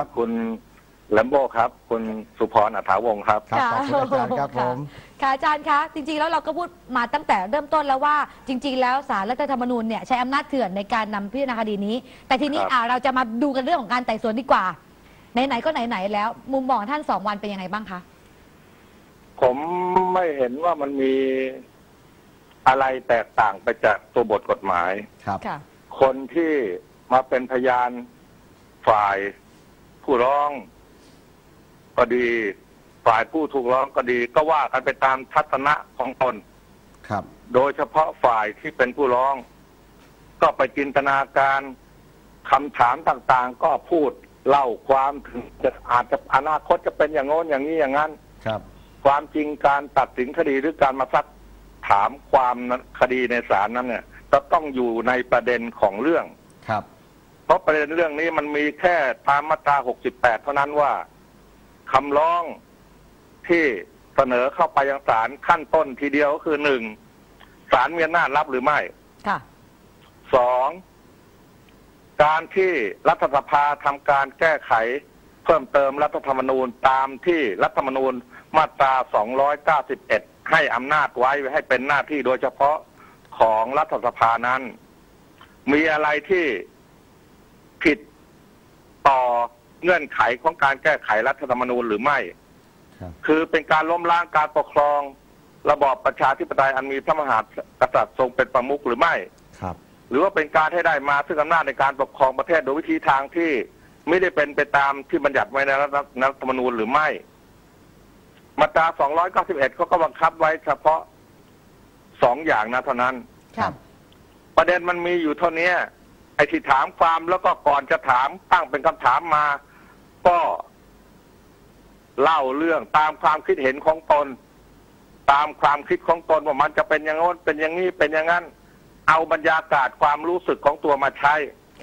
ครับ คุณแลมโบครับ คุณสุพรอัฐาวงศ์ครับ ครับค่ะขอบคุณอาจารย์ครับค่ะผม ค่ะอาจารย์คะ จริงๆ แล้วเราก็พูดมาตั้งแต่เริ่มต้นแล้วว่า จริง ๆ แล้วสารรัฐธรรมนูญเนี่ยใช้อำนาจเถื่อนในการนำพิจารณาคดีนี้ แต่ทีนี้ครับ อ่าเราจะมาดูกันเรื่องของการไต่สวนดีกว่า ไหนๆ ก็ไหนๆ แล้ว มุมมองท่านสองวันเป็นยังไงบ้างคะ ผมไม่เห็นว่ามันมีอะไรแตกต่างไปจากตัวบทกฎหมาย ครับ ค่ะ คนที่มาเป็นพยานฝ่าย ผู้ร้อง ก็ดีฝ่ายผู้ถูกร้องก็ดี ก็ว่ากันไปตามทัศนะของตนครับ โดยเฉพาะฝ่ายที่เป็นผู้ร้อง ก็ไปจินตนาการคำถามต่างๆ ก็พูดเล่าความถึงจะอาจจะอนาคตจะเป็นอย่างโน้นอย่างนี้อย่างนั้นครับ ความจริงการตัดสินคดีหรือการมาซักถามความนั้นคดีในศาลนั้นเนี่ยจะต้องอยู่ในประเด็นของเรื่องค รับเพราะประเด็นเรื่องนี้มันมีแค่ตามมาตรา 68 เท่านั้นว่าคำร้องที่เสนอเข้าไปยังศาลขั้นต้นทีเดียวก็คือหนึ่งศาลมีอำนาจรับหรือไม่ค่ะสองการที่รัฐสภาทำการแก้ไขเพิ่มเติมรัฐธรรมนูญตามที่รัฐธรรมนูญมาตรา 291 ให้อำนาจไว้ให้เป็นหน้าที่โดยเฉพาะของรัฐสภานั้น มีอะไรที่ ผิดต่อเงื่อนไขของการแก้ไขรัฐธรรมนูญหรือไม่ครับคือเป็นการล้มล้างการปกครอง ระบอบประชาธิปไตยอันมีพระมหากษัตริย์ทรงเป็นประมุขหรือไม่ครับ หรือว่าเป็นการให้ได้มาซึ่งอำนาจในการปกครองประเทศโดยวิธีทางที่ไม่ได้เป็นไปตามที่บัญญัติไว้ในรัฐธรรมนูญหรือไม่ มาตรา 291 เขาก็บังคับไว้เฉพาะสองอย่างนะเท่านั้นค่ะประเด็นมันมีอยู่เท่านี้ ไอ้ที่ถามความแล้วก็ก่อนจะถามตั้งเป็นคำถามมา ก็เล่าเรื่องตามความคิดเห็นของตน ตามความคิดของตนว่ามันจะเป็นอย่างโน้นเป็นอย่างนี้เป็นอย่างนั้น เอาบรรยากาศความรู้สึกของตัวมาใช้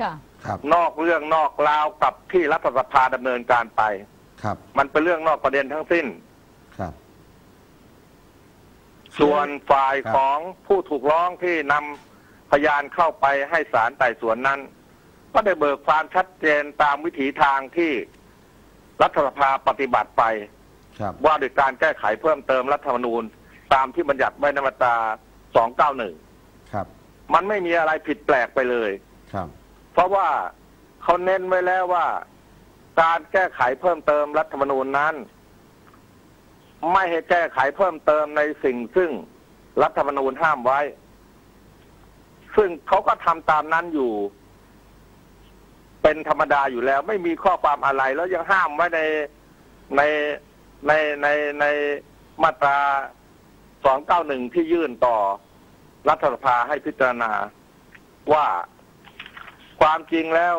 ค่ะครับนอกเรื่องนอกราวกับที่รัฐสภาดำเนินการไป ครับ มันเป็นเรื่องนอกประเด็นทั้งสิ้นครับ ส่วนฝ่ายครับของผู้ถูกร้องที่นำ พยานเข้าไปให้ศาลไต่สวนนั้น ก็ได้เบิกความชัดเจนตามวิถีทางที่รัฐสภาปฏิบัติไปครับว่าด้วยการแก้ไขเพิ่มเติมรัฐธรรมนูญ ตามที่บัญญัติไว้ในมาตรา 291 ครับ มันไม่มีอะไรผิดแปลกไปเลยครับ เพราะว่าเขาเน้นไว้แล้วว่า การแก้ไขเพิ่มเติมรัฐธรรมนูญนั้น ไม่ให้แก้ไขเพิ่มเติมในสิ่งซึ่งรัฐธรรมนูญห้ามไว้ ซึ่งเขาก็ทำตามนั้นอยู่ เป็นธรรมดาอยู่แล้ว ไม่มีข้อความอะไร แล้วยังห้ามไว้ในในในในในมาตรา291ที่ยื่นต่อรัฐสภาให้พิจารณาว่าความจริงแล้ว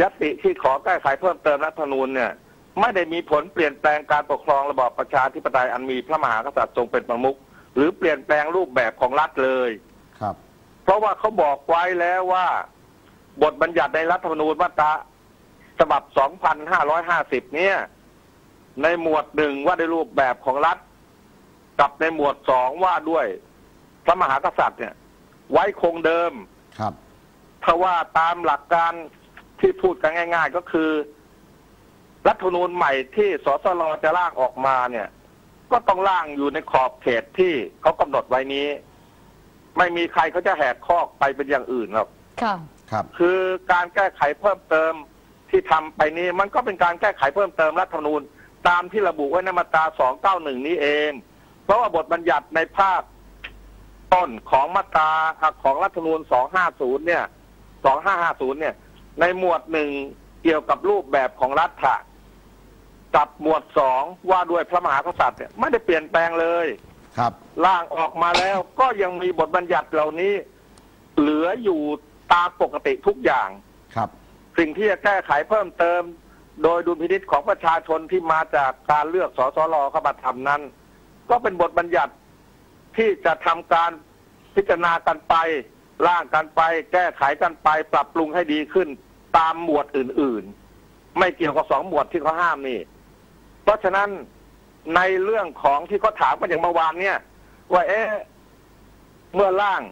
ยติที่ขอแก้ไขเพิ่มเติมรัฐธรรมนูญเนี่ย ไม่ได้มีผลเปลี่ยนแปลงการปกครองระบอบประชาธิปไตยอันมีพระมหากษัตริย์ทรงเป็นประมุขหรือเปลี่ยนแปลงรูปแบบของรัฐเลย ครับ เพราะว่าเขาบอกไว้แล้วว่า บทบัญญัติในรัฐธรรมนูญมาตราฉบับ 2550 เนี่ย ในหมวดหนึ่งว่าด้วยรูปแบบของรัฐ กับในหมวดสองว่าด้วยพระมหากษัตริย์เนี่ย ไว้คงเดิม ครับเพราะว่าตามหลักการที่พูดกันง่าย ๆ ก็คือ รัฐธรรมนูญใหม่ที่สสลจะร่างออกมาเนี่ย ก็ต้องร่างอยู่ในขอบเขตที่เขากำหนดไว้นี้ ไม่มีใครเขาจะแหกข้อกไปเป็นอย่างอื่นหรอกค่ะ ครับ คือการแก้ไขเพิ่มเติมที่ทำไปนี้มันก็เป็นการแก้ไขเพิ่มเติมรัฐธรรมนูญ ตามที่ระบุไว้ในมาตรา 291 นี้เอง เพราะว่าบทบัญญัติในภาคต้นของมาตราของรัฐธรรมนูญ 250 เนี่ย 2550 เนี่ย ในหมวดหนึ่งเกี่ยวกับรูปแบบของรัฐะกับหมวดสองว่าด้วยพระมหากษัตริย์เนี่ยไม่ได้เปลี่ยนแปลงเลย ครับ ร่างออกมาแล้วก็ยังมีบทบัญญัติเหล่านี้ เหลืออยู่ตามปกติทุกอย่างครับ สิ่งที่จะแก้ไขเพิ่มเติม โดยดุลพินิษของประชาชนที่มาจากการเลือกสสรเข้ามาทำนั้น ก็เป็นบทบัญญัติที่จะทำการพิจารณากันไปร่างกันไป แก้ไขกันไป ปรับปรุงให้ดีขึ้น ตามหมวดอื่น ๆ ไม่เกี่ยวกับสองหมวดที่เขาห้ามนี่ เพราะฉะนั้น ในเรื่องของที่เขาถามกันอย่างเมื่อวานเนี่ย ว่าเอ๊ะเมื่อร่าง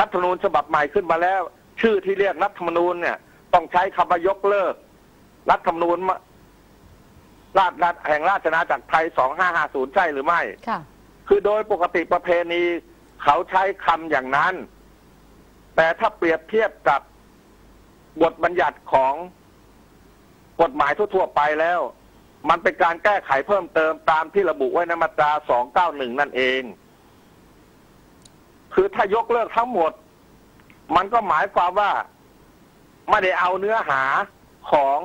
รัฐธรรมนูญฉบับใหม่ขึ้นมาแล้ว ชื่อที่เรียกรัฐธรรมนูญเนี่ย ต้องใช้คำว่ายกเลิก รัฐธรรมนูญมาราชรัฐแห่งราชอาณาจักรไทย 2550 ใช่หรือไม่ค่ะคือโดยปกติประเพณีเขาใช้คำอย่างนั้น แต่ถ้าเปรียบเทียบกับบทบัญญัติของกฎหมายทั่วๆไปแล้ว มันเป็นการแก้ไขเพิ่มเติมตามที่ระบุไว้ในมาตรา 291 นั่นเอง คือถ้ายกเลิกทั้งหมด มันก็หมายความว่าไม่ได้เอาเนื้อหาของ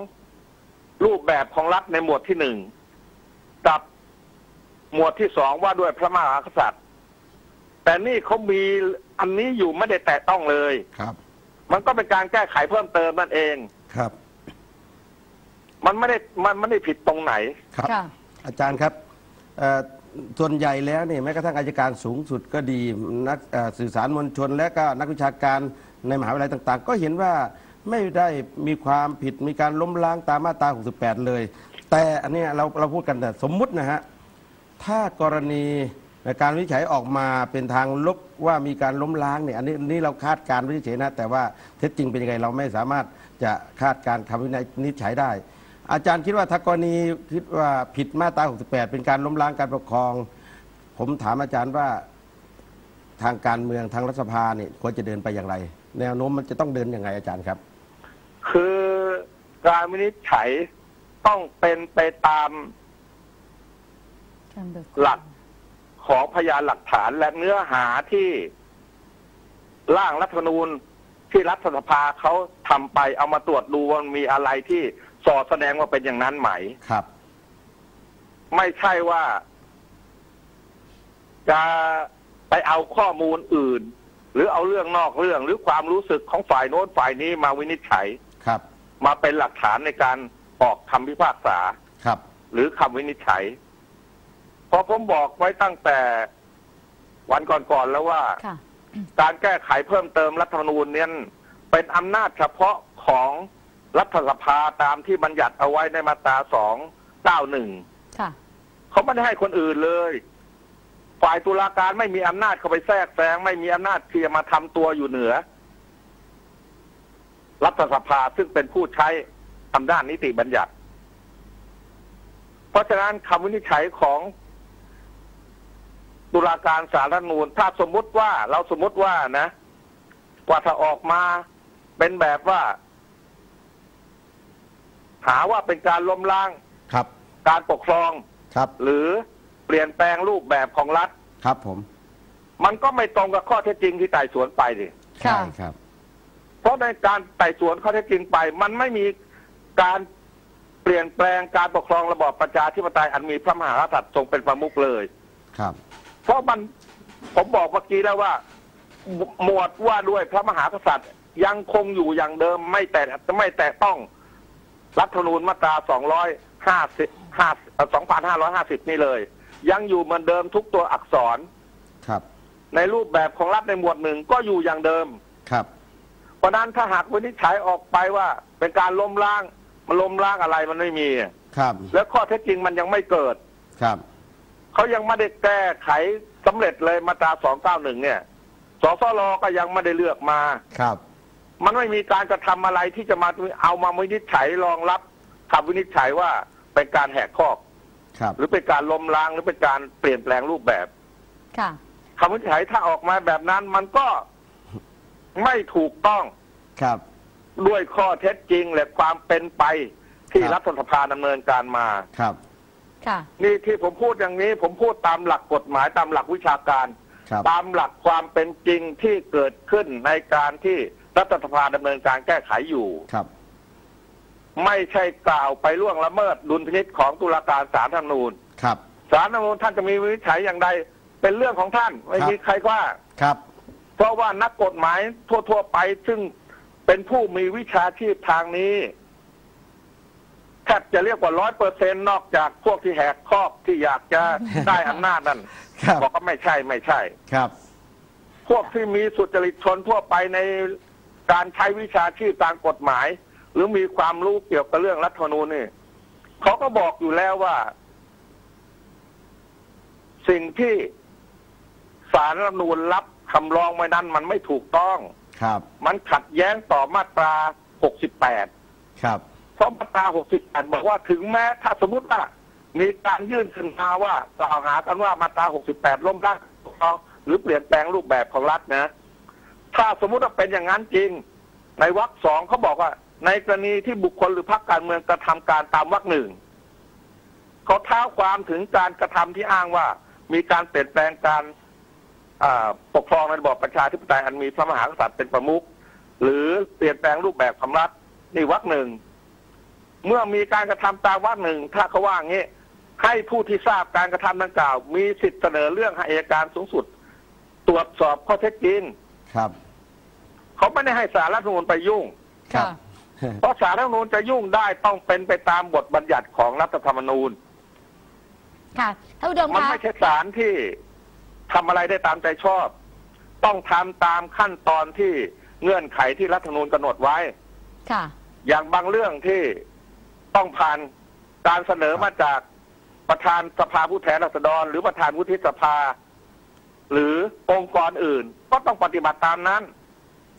รูปแบบของรัฐในหมวดที่หนึ่งกับหมวดที่สองว่าด้วยพระมหากษัตริย์ แต่นี่เขามีอันนี้อยู่ไม่ได้แตะต้องเลยครับ มันก็เป็นการแก้ไขเพิ่มเติมนั่นเองครับ มันไม่ได้มันไม่ได้ผิดตรงไหน ครับ ค่ะ อาจารย์ครับเอ่อส่วนใหญ่แล้วเนี่ยแม้กระทั่งอายการสูงสุดก็ดีนักเอ่อสื่อสารมวลชน และก็นักวิชาการในมหาวิทยาลัยต่าง ๆ ก็เห็นว่าไม่ได้มีความผิดมีการล้มล้างตามมาตรา 68 เลย แต่อันเนี้ยเราเราพูดกันแต่สมมุตินะฮะ ถ้ากรณีการวินิจฉัยออกมาเป็นทางลบว่ามีการล้มล้างเนี่ยอันนี้อันนี้เราคาดการณ์วินิจฉัยนะแต่ว่าเท็จจริงเป็นยังไงเราไม่สามารถจะคาดการณ์คำวินิจฉัยได้ อาจารย์คิดว่าถ้ากรณีคิดว่าผิดมาตรา 68 เป็นการล้มล้างการปกครอง ผมถามอาจารย์ว่าทางการเมืองทางรัฐสภาเนี่ยควรจะเดินไปอย่างไร แนวโน้มมันจะต้องเดินยังไงอาจารย์ครับ คือการวินิจฉัยต้องเป็นไปตามหลักของพยานหลักฐานและเนื้อหาที่ร่างรัฐธรรมนูญที่รัฐสภาเขาทำไปเอามาตรวจดูว่ามีอะไรที่ สอดแสดงว่าเป็นอย่างนั้นไหม ครับ ไม่ใช่ว่า จะไปเอาข้อมูลอื่น หรือเอาเรื่องนอกเรื่อง หรือความรู้สึกของฝ่ายโน้นฝ่ายนี้มาวินิจฉัยครับ มาเป็นหลักฐานในการออกคำพิพากษาครับ หรือคำวินิจฉัยเพราะผมบอกไว้ตั้งแต่วันก่อนๆแล้วว่า ค่ะ การแก้ไขเพิ่มเติมรัฐธรรมนูญเนี่ยเป็นอำนาจเฉพาะของ รัฐสภาตามที่บัญญัติเอาไว้ในมาตราสองเก้าหนึ่งค่ะเขาไม่ได้ให้คนอื่นเลย ฝ่ายตุลาการไม่มีอำนาจเข้าไปแทรกแซงไม่มีอำนาจที่จะมาทำตัวอยู่เหนือ รัฐสภาซึ่งเป็นผู้ใช้อำนาจนิติบัญญัติ เพราะฉะนั้นคำวินิจฉัยของตุลาการสารรัฐธรรมนูญถ้าสมมุติว่าเราสมมุติว่านะ กว่าถ้าออกมาเป็นแบบว่า หาว่าเป็นการล้มล้างครับ การปกครองครับ หรือเปลี่ยนแปลงรูปแบบของรัฐครับผม มันก็ไม่ตรงกับข้อเท็จจริงที่ไต่สวนไปดิค่ะใช่ครับ เพราะในการไต่สวนข้อเท็จจริงไป มันไม่มีการเปลี่ยนแปลงการปกครองระบอบประชาธิปไตยอันมีพระมหากษัตริย์ทรงเป็นประมุขเลยครับ เพราะมันผมบอกเมื่อกี้แล้วว่า หมวดว่าด้วยพระมหากษัตริย์ยังคงอยู่อย่างเดิมไม่แต่ไม่แต่ต้อง รัฐธรรมนูญมาตรา 250 2550 นี่เลย ยังอยู่เหมือนเดิมทุกตัวอักษรครับ ในรูปแบบของรัฐในหมวดหนึ่งก็อยู่อย่างเดิมครับ เพราะฉะนั้นถ้าหากวินิจฉัยออกไปว่า เป็นการล้มล้างมันล้มล้างอะไรมันไม่มีครับ แล้วข้อเท็จจริงมันยังไม่เกิดครับเขายังไม่ได้แก้ไขสำเร็จเลยมาตรา 291 เนี่ยสสรก็ยังไม่ได้เลือกมาครับ มันไม่มีการกระทำอะไรที่จะมาเอามาวินิจฉัยรองรับคำวินิจฉัยว่าเป็นการแหกข้อครับหรือเป็นการล้มล้างหรือเป็นการเปลี่ยนแปลงรูปแบบค่ะคำวินิจฉัยถ้าออกมาแบบนั้นมันก็ไม่ถูกต้องครับ ด้วยข้อเท็จจริงและความเป็นไปที่ครับรัฐสภาดำเนินการมาครับ ค่ะ นี่ที่ผมพูดอย่างนี้ ผมพูดตามหลักกฎหมายตามหลักวิชาการครับตามหลักความเป็นจริงที่เกิดขึ้นในการที่รัฐสภาดำเนินการแก้ไขอยู่ ครับ ไม่ใช่กล่าวไปล่วงละเมิดดุลพินิจของตุลาการศาลรัฐธรรมนูญครับ ศาลรัฐธรรมนูญท่านจะมีวินิจฉัยอย่างใด เป็นเรื่องของท่าน ไม่ครับมีใครว่า ครับ เพราะว่านักกฎหมายทั่ว ๆ ไป ซึ่งเป็นผู้มีวิชาชีพทางนี้แทบจะเรียกว่าร้อยเปอร์เซ็นนอกจากพวกที่แหกครอบที่อยากจะได้อำนาจนั่นครับ บอกว่าไม่ใช่ไม่ใช่ ครับ พวกที่มีสุจริตชนทั่วไปใน การใช้วิชาชีพตามกฎหมาย หรือมีความรู้เกี่ยวกับเรื่องรัฐธรรมนูญนี่เขาก็บอกอยู่แล้วว่า สิ่งที่สารรัฐธรรมนูญรับคำร้องไว้นั้น มันไม่ถูกต้องครับ มันขัดแย้งต่อมาตรา 68 ครับพเพราะมาตรา 68 บอกว่าถึงแม้ถ้าสมมติว่ามีการยื่นขึ้นมาว่ากล่าวหากันว่ามาตรา 68 ล้มล้างปกครองหรือเปลี่ยนแปลงรูปแบบของรัฐนะ ถ้าสมมติว่าเป็นอย่างนั้นจริง ในวรรคสองเขาบอกว่า ในกรณีที่บุคคลหรือพรรคการเมืองกระทำการตามวรรคหนึ่งเขาเท้าความถึงการกระทำที่อ้างว่า มีการเปลี่ยนแปลงการปกครองในระบอบประชาธิปไตยอันมีพระมหากษัตริย์เป็นประมุขหรือเปลี่ยนแปลงรูปแบบของรัฐนี่วรรคหนึ่งเมื่อมีการกระทำตามวรรคหนึ่งถ้าเขาว่างี้ให้ผู้ที่ทราบการกระทำดังกล่าว มีสิทธิ์เสนอเรื่องให้อัยการสูงสุด ตรวจสอบข้อเท็จจริง ครับ เขาไม่ได้ให้สารรัฐธรรมนูญไปยุ่ง ครับ เพราะสารรัฐธรรมนูญจะยุ่งได้ต้องเป็นไปตามบทบัญญัติของรัฐธรรมนูญ ค่ะท่านอุดมมันคะไม่ใช่สารที่ทำอะไรได้ตามใจชอบ ต้องทำตามขั้นตอนที่เงื่อนไขที่รัฐธรรมนูญกำหนดไว้ ค่ะ อย่างบางเรื่องที่ต้องผ่านการเสนอมาจากประธานสภาผู้แทนราษฎร หรือประธานวุฒิสภา หรือองค์กรอื่น ก็ต้องปฏิบัติตามนั้น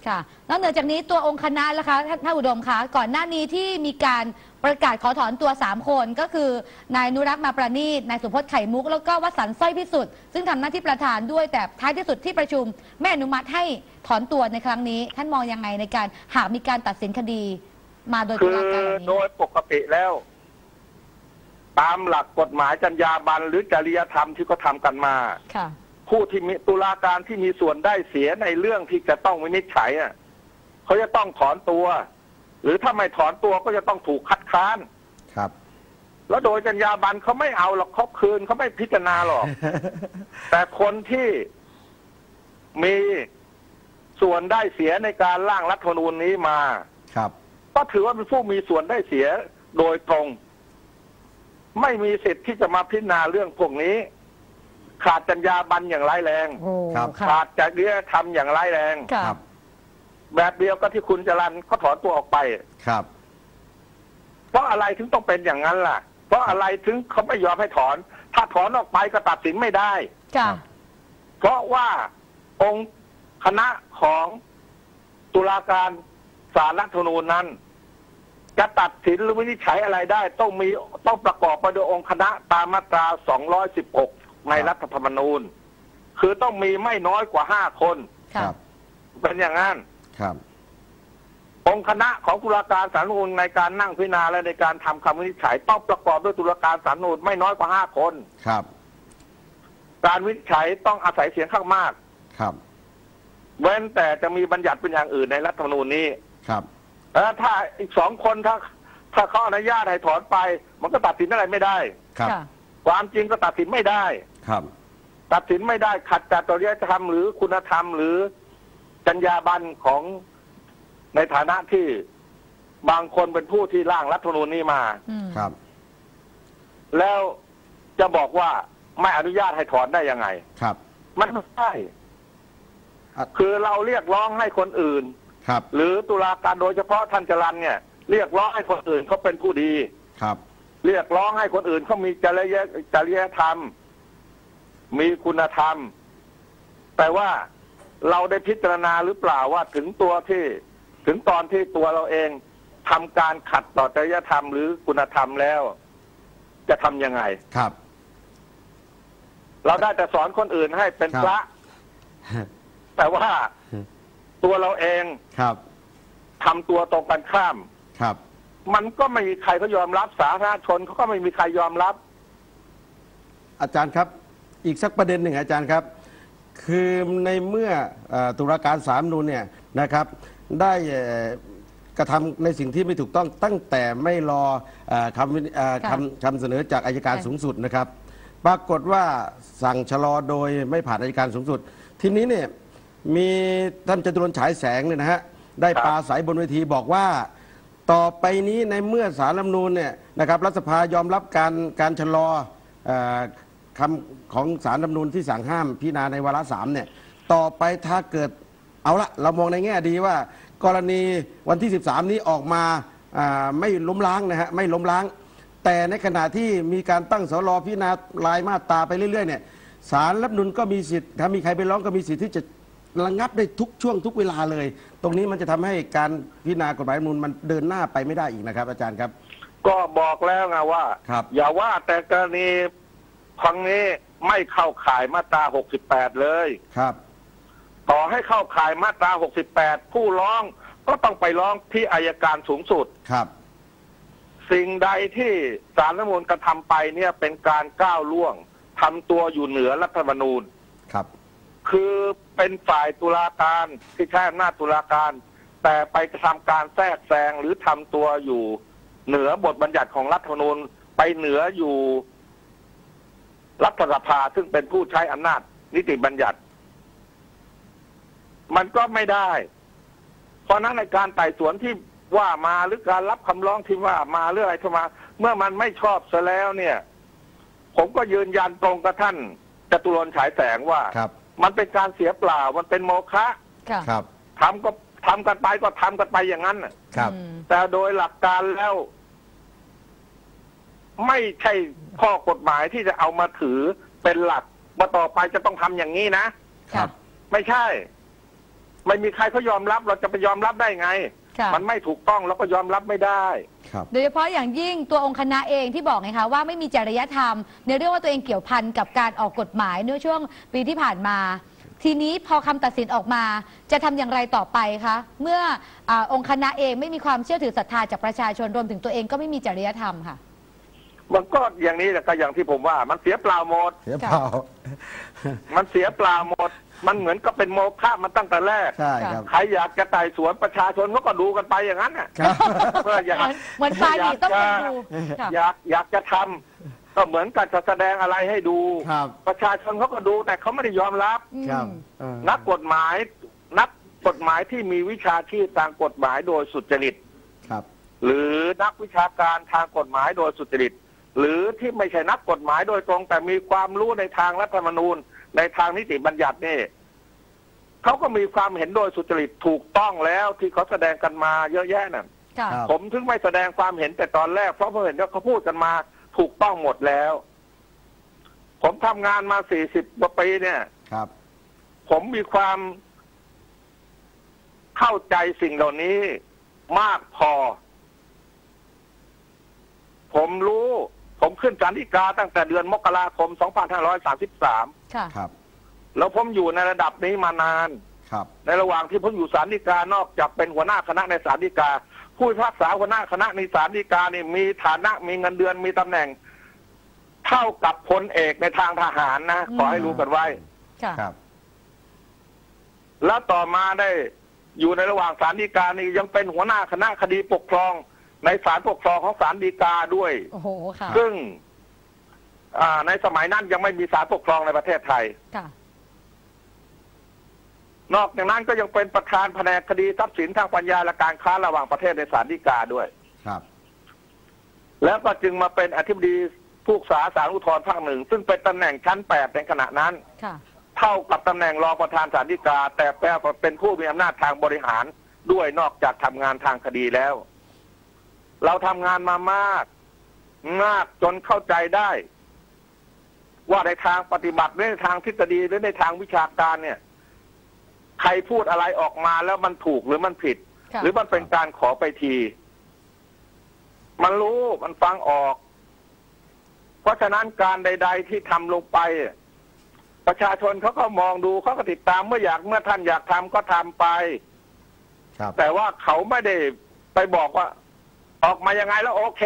ค่ะนอกเหนือจากนี้ตัวองค์คณะล่ะคะท่านท่านอุดมคะก่อนหน้านี้ที่มีการประกาศขอถอนตัว 3 คนก็คือนายนุรักษ์มาประณีตนายสุพจน์ไข่มุก แล้วก็วสันต์สร้อยพิสุทธิ์ซึ่งทำหน้าที่ประธานด้วยแต่ท้ายที่สุดที่ประชุม ไม่อนุมัติให้ถอนตัวในครั้งนี้ ท่านมองยังไงในการหากมีการตัดสินคดีมาโดยคืตุอลาการเหล่าโดนี้ยปกติแล้ว ตามหลักกฎหมายจรรยาบรรณหรือจริยธรรมที่เขาทำกันมา ค่ะ ผู้ที่มีตุลาการที่มีส่วนได้เสียในเรื่องที่จะต้องวินิจฉัยอะเขาจะต้องถอนตัว หรือถ้าไม่ถอนตัวก็จะต้องถูกคัดค้านครับ แล้วโดยจรรยาบรรณเขาไม่เอาหรอกเขาคืนเขาไม่พิจารณาหรอก แต่คนที่มีส่วนได้เสียในการร่างรัฐธรรมนูญนี้มาครับ ก็ถือว่าเป็นผู้มีส่วนได้เสียโดยตรง ไม่มีสิทธิ์ที่จะมาพิจารณาเรื่องพวกนี้ ขาดจรรยาบรรณอย่างร้ายแรง โอ้ครับค่ะขาดจริยธรรมอย่างร้ายแรง ค่ะ ครับ แบบเดียวกับที่คุณจรันเขาถอนตัวออกไป ครับ เพราะอะไรถึงต้องเป็นอย่างนั้นล่ะ เพราะอะไรถึงเขาไม่ยอมให้ถอน ถ้าถอนออกไปก็ตัดสินไม่ได้ ค่ะ เพราะว่าองค์คณะของตุลาการศาลรัฐธรรมนูญนั้น จะตัดสินหรือวินิจฉัยอะไรได้ ต้องมีต้องประกอบไปด้วยองค์คณะตามมาตรา 216 ในรัฐธรรมนูญ คือต้องมีไม่น้อยกว่าห้าคนคค่ะรับ เป็นอย่างนั้นครับองค์คณะของตุลาการศาลรัฐธรรมนูญในการนั่งพิจารณาและในการทำคำวินิจฉัยต้องประกอบด้วยตุลาการศาลรัฐธรรมนูญไม่น้อยกว่าห้าคนครับ การวินิจฉัยต้องอาศัยเสียงข้างมากครับ เว้นแต่จะมีบัญญัติเป็นอย่างอื่นในรัฐธรรมนูญนี้ครับแล้วถ้าอีกสองคนถ้า ถ้าเขาอนุญาตให้ถอนไป มันก็ตัดสินอะไรไม่ได้ ครับค่ะความจริงก็ตัดสินไม่ได้ ครับ ตัดสินไม่ได้ขัดจากจริยธรรมหรือคุณธรรมหรือจรรยาบรรณของในฐานะที่บางคนเป็นผู้ที่ร่างรัฐธรรมนูญนี้มาอืมครับ แล้วจะบอกว่าไม่อนุญาตให้ถอนได้ยังไง ครับ มันไม่ใช่อะคือเราเรียกร้องให้คนอื่น ครับ หรือตุลาการโดยเฉพาะท่านจรันเนี่ย เรียกร้องให้คนอื่นเขาเป็นผู้ดี ครับ เรียกร้องให้คนอื่นเขามีจริยจริยธรรม มีคุณธรรม แต่ว่าเราได้พิจารณาหรือเปล่าว่าถึงตัวที่ถึงตอนที่ตัวเราเองทำการขัดต่อจริยธรรมหรือคุณธรรมแล้ว จะทำยังไงครับ เราได้แต่สอนคนอื่นให้เป็นครับพระ แต่ว่าอืมตัวเราเองครับทำตัวตรงกันข้ามครับ มันก็ไม่มีใครเขายอมรับสาธารณชนเขาก็ไม่มีใครยอมรับ อาจารย์ครับ อีกสักประเด็นหนึ่งอาจารย์ครับ คือในเมื่อเอ่อตุลาการสามนูนเนี่ยนะครับได้เอ่อกระทำในสิ่งที่ไม่ถูกต้องตั้งแต่ไม่รอเอ่อคำวินิเอ่อค่ะคำคำเสนอจากอายการค่ะสูงสุดนะครับ ปรากฏว่าสั่งชะลอโดยไม่ผ่านอายการสูงสุด ทีนี้เนี่ยมีท่านจตุรนต์ฉายแสงเนี่ยนะฮะได้ครับปราศัยบนเวทีบอกว่า ต่อไปนี้ในเมื่อสารรัฐธรรมนูญเนี่ยนะครับรัฐสภายอมรับการการชะลอเออ คำของสารรัฐธรรมนูญที่สั่งห้ามพิจารณาในวาระสามเนี่ยต่อไปถ้าเกิดเอาละเรามองในแง่ดีว่า กรณีวันที่ 13 นี้ออกมาอ่าไม่ล้มล้างนะฮะไม่ล้มล้าง แต่ในขณะที่มีการตั้งสรพิจารณารายมาตราไปเรื่อยๆเนี่ยสารรัฐธรรมนูญก็มีสิทธิ์ถ้ามีใครไปร้องก็มีสิทธิ์ที่จะระงับได้ทุกช่วงทุกเวลาเลย ตรงนี้มันจะทำให้การพิจารณากฎหมายรัฐธรรมนูลมันเดินหน้าไปไม่ได้อีกนะครับ อาจารย์ครับ ก็บอกแล้วไงว่าครับอย่าว่าแต่กรณี ครั้งนี้ไม่เข้าข่ายมาตรา 68 เลย ครับ ต่อให้เข้าข่ายมาตรา 68 ผู้ร้องก็ต้องไปร้องที่อายการสูงสุด ครับ สิ่งใดที่สารรัฐธรรมนูญกระทำไปเนี่ยเป็นการก้าวล่วงทำตัวอยู่เหนือรัฐธรรมนูญ ครับ คือเป็นฝ่ายตุลาการที่ใช้อำนาจตุลาการ แต่ไปกระทำการแทรกแซงหรือทำตัวอยู่เหนือบทบัญญัติของรัฐธรรมนูญไปเหนืออยู่ รัฐสภาซึ่งเป็นผู้ใช้อำนาจ นิติบัญญัติ มันก็ไม่ได้ เพราะฉะนั้นในการไต่สวนที่ว่ามาหรือการรับคำร้องที่ว่ามาหรืออะไรที่มา เมื่อมันไม่ชอบซะแล้วเนี่ย ผมก็ยืนยันตรงกับท่านจตุรนต์ฉายแสงว่าครับมันเป็นการเสียเปล่ามันเป็นโมฆะค่ะครับทำก็ทำกันไปก็ทำกันไปอย่างนั้นน่ะครับอืมแต่โดยหลักการแล้ว ไม่ใช่ข้อกฎหมายที่จะเอามาถือเป็นหลักว่าต่อไปจะต้องทำอย่างนี้นะครับ ไม่ใช่ ไม่มีใครเขายอมรับเราจะไปยอมรับได้ไงค่ะมันไม่ถูกต้องเราก็ยอมรับไม่ได้ครับโดยเฉพาะอย่างยิ่งตัวองค์คณะเองที่บอกไงคะว่าไม่มีจริยธรรม ในเรื่องว่าตัวเองเกี่ยวพันกับการออกกฎหมายในช่วงปีที่ผ่านมา ทีนี้พอคำตัดสินออกมา จะทำอย่างไรต่อไปคะเมื่ออาองค์คณะเองไม่มีความเชื่อถือศรัทธาจากประชาชนรวมถึงตัวเองก็ไม่มีจริยธรรมค่ะ มันก็อย่างนี้แหละก็อย่างที่ผมว่า มันเสียเปล่าหมด เสียเปล่า มันเสียเปล่าหมด มันเหมือนกับเป็นโมฆะมันตั้งแต่แรก ใช่ครับ ใครอยากจะไต่สวนประชาชนเขาก็ดูกันไปอย่างนั้นน่ะครับเมื่ออยากเหมือนเหมือนปลาดีต้องคนดูค่ะ อยากอยากจะทำก็เหมือนกับจะแสดงอะไรให้ดู ครับ ประชาชนเขาก็ดูแต่เขาไม่ได้ยอมรับ ครับอืมเออ นักกฎหมายนักกฎหมายที่มีวิชาชีพทางกฎหมายโดยสุจริต ครับ หรือนักวิชาการทางกฎหมายโดยสุจริต หรือที่ไม่ใช่นักกฎหมายโดยตรง แต่มีความรู้ในทางรัฐธรรมนูญ ในทางนิติบัญญัตินี่เขาก็มีความเห็นโดยสุจริตถูกต้องแล้วที่เขาแสดงกันมาเยอะแยะน่ะค่ะครับผมถึงไม่แสดงความเห็นแต่ตอนแรก เพราะผมเห็นว่าเขาพูดกันมาถูกต้องหมดแล้ว ผมทำงานมาสี่สิบกว่าปีเนี่ยครับ ผมมีความเข้าใจสิ่งเหล่านี้มากพอ ผมรู้ ผมขึ้นศาลฎีกาตั้งแต่เดือนมกราคม 2533 ค่ะ ครับ แล้วผมอยู่ในระดับนี้มานาน ครับ ในระหว่างที่ผมอยู่ศาลฎีกานอกจากเป็นหัวหน้าคณะในศาลฎีกา ผู้พิพากษาหัวหน้าคณะในศาลฎีกานี่มีฐานะมีเงินเดือนมีตำแหน่ง เท่ากับพลเอกในทางทหารนะอืมขอให้รู้กันไว้ ค่ะ ครับ แล้วต่อมาได้อยู่ในระหว่างศาลฎีกานี่ยังเป็นหัวหน้าคณะคดีปกครอง ในศาลปกครองของศาลฎีกาด้วย โอ้โหค่ะ ซึ่ง อ่า ในสมัยนั้นยังไม่มีศาลปกครองในประเทศไทย ค่ะ นอกจากนั้นก็ยังเป็นประธานแผนกคดีทรัพย์สินทางปัญญาและการค้าระหว่างประเทศในศาลฎีกาด้วย ครับ แล้วก็จึงมาเป็นอธิบดีผู้ศึกษาศาลอุทธรณ์ภาคหนึ่งซึ่งเป็นตำแหน่งชั้นแปดในขณะนั้น ค่ะ เท่ากับตำแหน่งรองประธานศาลฎีกา แต่แปลว่าเป็นผู้มีอำนาจทางบริหารด้วยนอกจากทำงานทางคดีแล้ว เราทำงานมามาก มากจนเข้าใจได้ ว่าในทางปฏิบัติหรือในทางทฤษฎีหรือในทางวิชาการเนี่ย ใครพูดอะไรออกมาแล้วมันถูกหรือมันผิดค่ะหรือมันเป็นการขอไปที มันรู้มันฟังออก เพราะฉะนั้นการใด ๆ ที่ทำลงไปประชาชนเขาก็มองดูเขาก็ติดตามเมื่ออยากเมื่อท่านอยากทำก็ทำไปครับแต่ว่าเขาไม่ได้ไปบอกว่า ออกมายังไงแล้วโอเค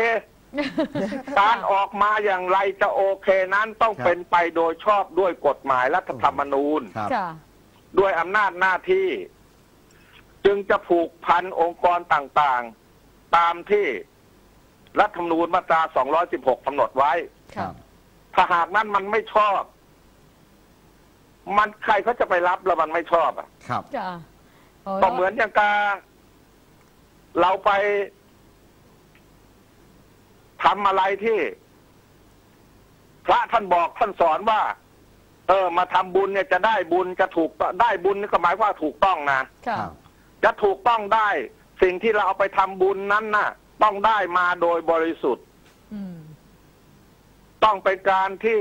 การออกมาอย่างไรจะโอเคนั้นต้องครับเป็นไปโดยชอบด้วยกฎหมายรัฐธรรมนูญ ครับ ค่ะ ด้วยอำนาจหน้าที่ จึงจะผูกพันองค์กรต่างๆ ตามที่รัฐธรรมนูญมาตรา 216กำหนดไว้ ครัค่ะบถ้าหากนั้นมันไม่ชอบ มันใครเขาจะไปรับแล้วมันไม่ชอบอะครับค่ะโก็เหมือนอย่างกาเราไป ทำอะไรที่ พระท่านบอกท่านสอนว่า เออ มาทำบุญเนี่ยจะได้บุญจะถูกได้บุญนี่ก็หมายว่าถูกต้องนะค่ะครับจะถูกต้องได้ สิ่งที่เราเอาไปทำบุญนั้นน่ะ ต้องได้มาโดยบริสุทธิ์อืมต้องเป็นการที่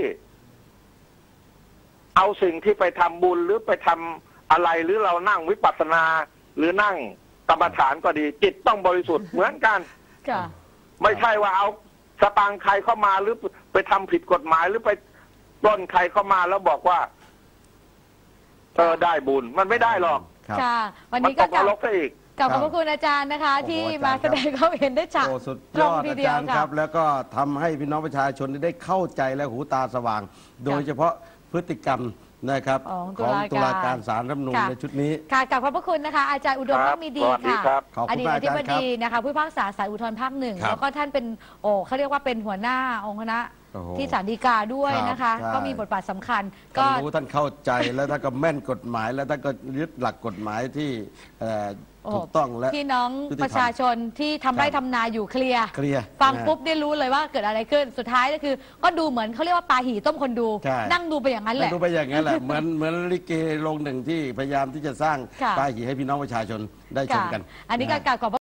เอาสิ่งที่ไปทำบุญหรือไปทำอะไรหรือเรานั่งวิปัสสนา หรือนั่งกรรมฐานก็ดี จิตต้องบริสุทธิ์เหมือนกันค่ะไม่ใช่ว่าเอา สตางค์ใครเข้ามาหรือไปทำผิดกฎหมายหรือไปปล้นใครเข้ามาแล้วบอกว่าเออได้บุญมันไม่ได้หรอกครับค่ะ วันมันนี้ตก็กกนลับรกซะอีกกลับขอบคพรับระคุณอาจารย์นะคะโอ้โหที่อาจารย์มาแสดงความเห็นได้ฉะโอ้สุดตยรงอดทีอาเดียวจารย์คค่ะรับ แล้วก็ทำให้พี่น้องประชาชนได้เข้าใจและหูตาสว่าง โดยเฉพาะพฤติกรรม นะครับของของตุตุลาลาการการศาลรัฐธรรมนูญค่ะในชุดนี้ ค่ะกลับขอบพระคุณนะคะ อาจารย์อุดมครับพักมีดีสวัสดีค่ะครับ ขอบอคุณดีตมากอธิบอาจารย์ครับดีนะคะผู้พิพากษาศาลอุทธรภาคหนึ่งครับแล้วก็ท่านเป็นโอ้เขาเรียกว่าเป็นหัวหน้าองค์คณะโอ้โหที่ศาลฎีกาด้วยนะคะ ครับใช่ ก็มีบทบาทสำคัญท่าก็นรู้ท่านเข้าใจแล้วท่านก็แม่นกฎหมาย แล้วท่านก็ยึดหลักกฎหมายที่เอ่อโอ้ ถูกต้องและพี่น้องยุติธรรม ประชาชนที่ทำไร่ครับทำนาอยู่เคลียร์เคลียร์ฟังนะฮะปุ๊บได้รู้เลยว่าเกิดอะไรขึ้นสุดท้ายก็คือ ก็ดูเหมือนเขาเรียกว่าปลาหี่ต้มคนดู ใช่ นั่งดูไปอย่างนั้นแหไม่ละรู้ไปอย่างนั้นแหละ เหมือนเหมือนลิเกโรงหนึ่งที่พยายามที่จะสร้างค่ะป้ายหีให้พี่น้องประชาชนได้ชมค่ะกันอันนี้ก็ะฮะกล่าวขอบ